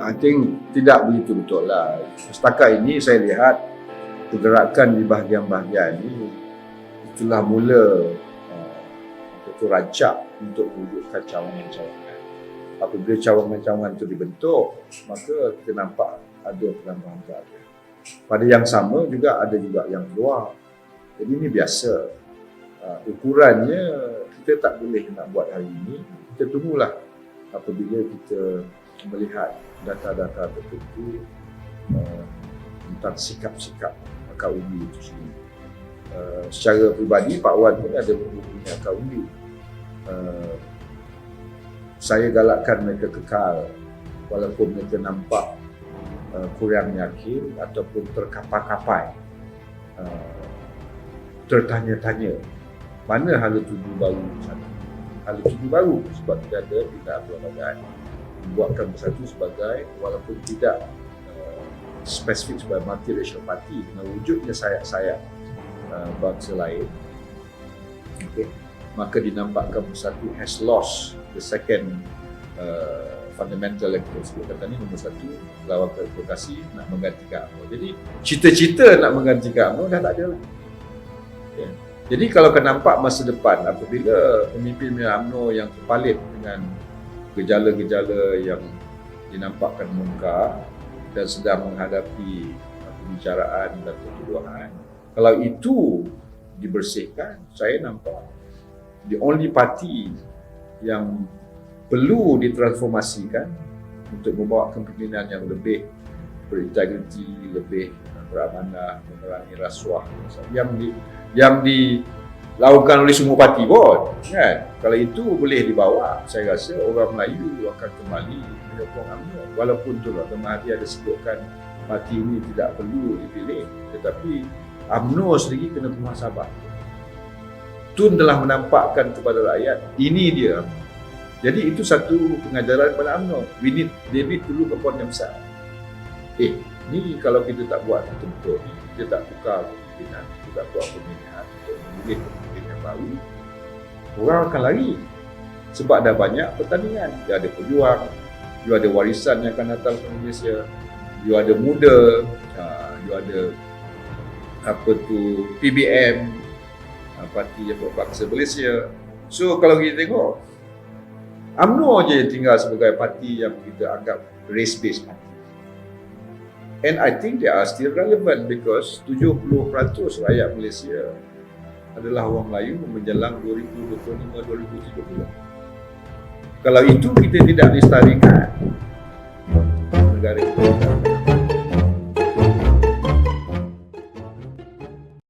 I think tidak begitu betul lah. Setakat ini saya lihat pergerakan di bahagian-bahagian ini itulah mula uh, itu rancak untuk mewujudkan cawangan-cawangan. Apabila cawangan-cawangan itu dibentuk, maka kita nampak ada penambahan berada. Pada yang sama juga ada juga yang keluar. Jadi ini biasa. Uh, ukurannya kita tak boleh nak buat hari ini. Kita tunggulah apabila kita melihat data-data tertentu uh, tentang sikap-sikap akar undi itu sendiri. Uh, secara peribadi Pak Wan pun ada mempunyai akar undi. Uh, saya galakkan mereka kekal walaupun mereka nampak uh, kurang yakin ataupun terkapai-kapai uh, tertanya-tanya mana hala tuju baru satu hala tuju baru sebab tidak ada tidak ada badan membuatkan bersatu sebagai walaupun tidak uh, spesifik sebagai multiracial party dengan wujudnya sayap-sayap uh, bangsa lain okay. maka dinampakkan bersatu has lost the second uh, fundamental yang kita sebut kata ni nombor satu lawan provokasi nak menggantikan UMNO jadi cita-cita nak menggantikan UMNO dah tak ada lah okay. jadi kalau kena nampak masa depan apabila pemimpin UMNO yang terpalit dengan gejala-gejala yang dinampakkan muka dan sedang menghadapi pembicaraan dan pertuduhan kalau itu dibersihkan saya nampak the only party yang perlu ditransformasikan untuk membawa kepimpinan yang lebih berintegriti, lebih beramanah, memerangi rasuah yang di, yang dilakukan oleh semua parti pun kan kalau itu boleh dibawa saya rasa orang Melayu akan kembali menyokong UMNO walaupun tu Dr. Mahathir ada sebutkan parti ini tidak perlu dipilih tetapi UMNO sendiri kena bermuhasabah Tun telah menampakkan kepada rakyat ini dia jadi itu satu pengajaran kepada UMNO. We need David to look upon themselves. Eh, ni kalau kita tak buat betul-betul ni, kita tak tukar kepimpinan, kita tak buat pemilihan untuk memilih pemimpin yang baru, orang akan lari. Sebab dah banyak pertandingan. Dia ada pejuang, dia ada warisan yang akan datang ke Malaysia, dia ada muda, dia ada apa tu PBM, Parti yang berbangsa Malaysia. So kalau kita tengok, UMNO je tinggal sebagai parti yang kita anggap race-based party. And I think they are still relevant because 70% rakyat Malaysia adalah orang Melayu menjelang 2025-2030. Kalau itu kita tidak distarikan, negara kita